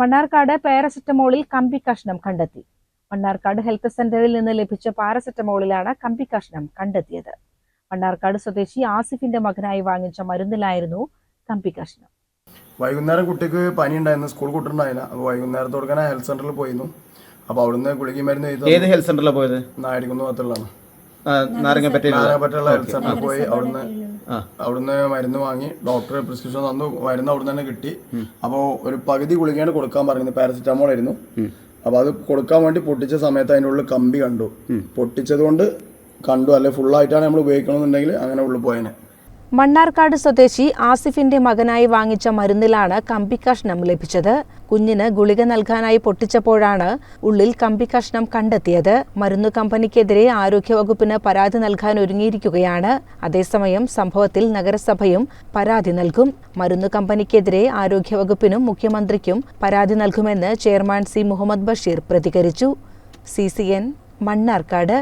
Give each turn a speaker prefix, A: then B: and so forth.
A: മണ്ണാർക്കാട് പാരസെറ്റമോളിൽ കമ്പി കഷ്ണം കണ്ടെത്തി. മണ്ണാർക്കാട് ഹെൽത്ത് സെന്ററിൽ നിന്ന് ലഭിച്ച പാരസെറ്റമോളിലാണ് കമ്പി കഷ്ണം കണ്ടെത്തിയത്. മണ്ണാർക്കാട് സ്വദേശി ആസിഫിന്റെ മകനായി വാങ്ങിച്ച മരുന്നിലായിരുന്നു കമ്പി കഷ്ണം.
B: വൈകുന്നേരം കുട്ടിക്ക് പനി ഉണ്ടായിരുന്നു സ്കൂൾ കുട്ടുണ്ടായില്ല അപ്പോൾ വൈകുന്നേരത്തോടെ ഹെൽത്ത് സെന്ററിൽ പോയിരുന്നു. അപ്പോൾ അവിടുന്ന് ഗുളികയും മരുന്ന്
C: ഏത് ഹെൽത്ത് സെന്ററിലാണ് പോയത്?
B: നാരങ്ങ ഭാഗത്തുള്ളതാണ്
C: നാരങ്ങപ്പറ്റയിൽ
B: നാരായണപ്പറ്റുള്ള ഹെൽത്ത് സെന്ററിൽ പോയി അവിടുന്ന്. അവിടുന്ന് മരുന്ന് വാങ്ങി ഡോക്ടർ പ്രിസ്ക്രിപ്ഷൻ തന്നു. മരുന്ന് അവിടുന്ന് തന്നെ കിട്ടി. അപ്പോൾ ഒരു പകുതി ഗുളികയാണ് കൊടുക്കാൻ പറഞ്ഞത് പാരസിറ്റമോൾ ആയിരുന്നു. അപ്പോൾ അത് കൊടുക്കാൻ വേണ്ടി പൊട്ടിച്ച സമയത്ത് അതിന്റെ ഉള്ളിൽ കമ്പി കണ്ടു. പൊട്ടിച്ചത് കൊണ്ട് കണ്ടു. അല്ലെ ഫുള്ളായിട്ടാണ് നമ്മൾ ഉപയോഗിക്കണമെന്നുണ്ടെങ്കിൽ അങ്ങനെ ഉള്ളിൽ പോയേനെ.
A: മണ്ണാർക്കാട് സ്വദേശി ആസിഫിന്റെ മകനായി വാങ്ങിച്ച മരുന്നിലാണ് കമ്പി കഷ്ണം ലഭിച്ചത്. കുഞ്ഞിന് ഗുളിക നൽകാനായി പൊട്ടിച്ചപ്പോഴാണ് ഉള്ളിൽ കമ്പി കഷ്ണം കണ്ടെത്തിയത്. മരുന്നു കമ്പനിക്കെതിരെ ആരോഗ്യവകുപ്പിന് പരാതി നൽകാൻ ഒരുങ്ങിയിരിക്കുകയാണ്. അതേസമയം സംഭവത്തിൽ നഗരസഭയും പരാതി നൽകും. മരുന്ന് കമ്പനിക്കെതിരെ ആരോഗ്യവകുപ്പിനും മുഖ്യമന്ത്രിക്കും പരാതി നൽകുമെന്ന് ചെയർമാൻ സി മുഹമ്മദ് ബഷീർ പ്രതികരിച്ചു. C C N Mannarkkad.